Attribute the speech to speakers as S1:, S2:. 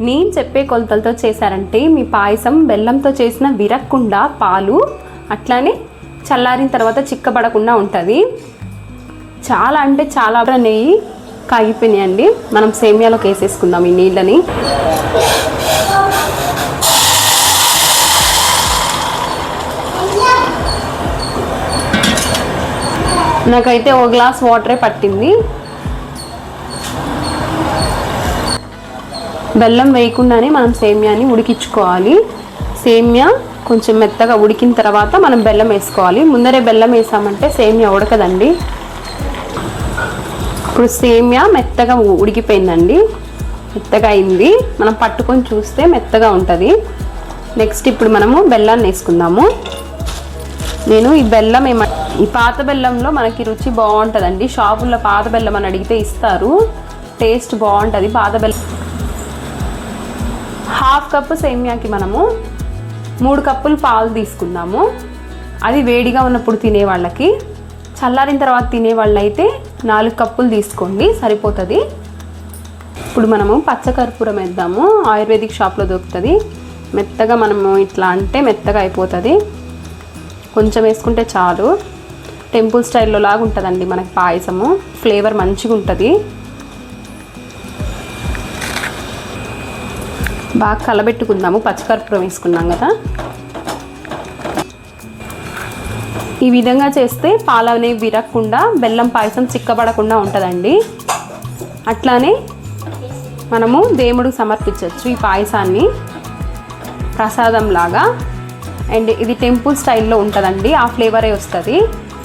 S1: నేను చెప్పే కొలతలతో చేశారంటే మీ పాయసం బెల్లంతో చేసిన విరక్కుండా పాలు అట్లానే చల్లారిన తర్వాత చిక్కబడకుండా ఉంటుంది. చాలా అంటే చాలా నెయ్యి కాగిపోయినాయండి. మనం సేమియాలోకి వేసేసుకుందాం ఈ నీళ్ళని. నాకైతే ఒక గ్లాస్ వాటరే పట్టింది. బెల్లం వేయకుండానే మనం సేమ్యాని ఉడికించుకోవాలి. సేమ్యా కొంచెం మెత్తగా ఉడికిన తర్వాత మనం బెల్లం వేసుకోవాలి. ముందరే బెల్లం వేసామంటే సేమ్యా ఉడకదండి. ఇప్పుడు సేమ్యా మెత్తగా ఉడికిపోయిందండి. మెత్తగా అయింది. మనం పట్టుకొని చూస్తే మెత్తగా ఉంటుంది. నెక్స్ట్ ఇప్పుడు మనము బెల్లాన్ని వేసుకుందాము. నేను ఈ బెల్లం ఏమ ఈ పాత బెల్లంలో మనకి రుచి బాగుంటుందండి. షాపుల్లో పాత బెల్లం అని అడిగితే ఇస్తారు. టేస్ట్ బాగుంటుంది. పాత బెల్లం హాఫ్ కప్పు సేమియాకి మనము మూడు కప్పులు పాలు తీసుకుందాము. అది వేడిగా ఉన్నప్పుడు తినే వాళ్ళకి చల్లారిన తర్వాత తినే వాళ్ళైతే నాలుగు కప్పులు తీసుకోండి సరిపోతుంది. ఇప్పుడు మనము పచ్చకర్పూరం వేద్దాము. ఆయుర్వేదిక్ షాప్లో దొరుకుతుంది. మెత్తగా మనము ఇట్లా అంటే మెత్తగా అయిపోతుంది. కొంచెం వేసుకుంటే చాలు. టెంపుల్ స్టైల్లో లాగా ఉంటుందండి మనకి పాయసము. ఫ్లేవర్ మంచిగా ఉంటుంది బాగా కలబెట్టుకుందాము పచ్చికర్పూరం వేసుకున్నాం కదా. ఈ విధంగా చేస్తే పాలు అనేవి విరగకుండా బెల్లం పాయసం చిక్కబడకుండా ఉంటుందండి. అట్లానే మనము దేవుడికి సమర్పించవచ్చు ఈ పాయసాన్ని ప్రసాదం లాగా అండ్ ఇది టెంపుల్ స్టైల్లో ఉంటుందండి ఆ ఫ్లేవరే వస్తుంది.